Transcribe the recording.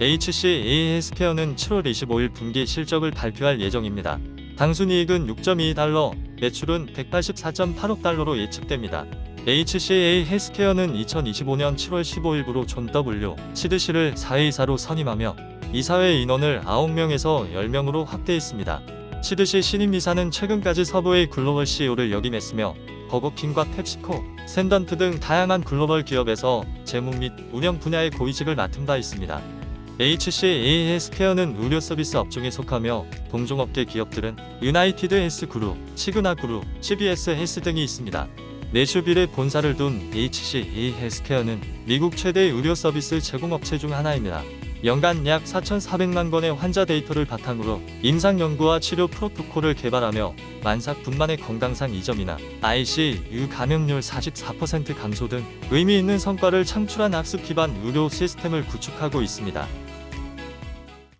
HCA 헬스케어는 7월 25일 분기 실적을 발표할 예정입니다. 당순이익은 6.2달러, 매출은 184.8억 달러로 예측됩니다. HCA 헬스케어는 2025년 7월 15일부로 존 W 치드시를 4회이사로 선임하며 이사회 인원을 9명에서 10명으로 확대했습니다. 치드시 신임 이사는 최근까지 서부의 글로벌 CEO를 역임했으며 버거킹과 펩시코, 샌던트 등 다양한 글로벌 기업에서 재무 및 운영 분야의 고위직을 맡은 바 있습니다. HCA 헬스케어는 의료 서비스 업종에 속하며 동종업계 기업들은 유나이티드 헬스 그룹, 시그나 그룹, CBS 헬스 등이 있습니다. 내슈빌에 본사를 둔 HCA 헬스케어는 미국 최대 의료 서비스 제공업체 중 하나입니다. 연간 약 4,400만 건의 환자 데이터를 바탕으로 임상 연구와 치료 프로토콜을 개발하며 만삭 분만의 건강상 이점이나 ICU 감염률 44% 감소 등 의미 있는 성과를 창출한 학습 기반 의료 시스템을 구축하고 있습니다.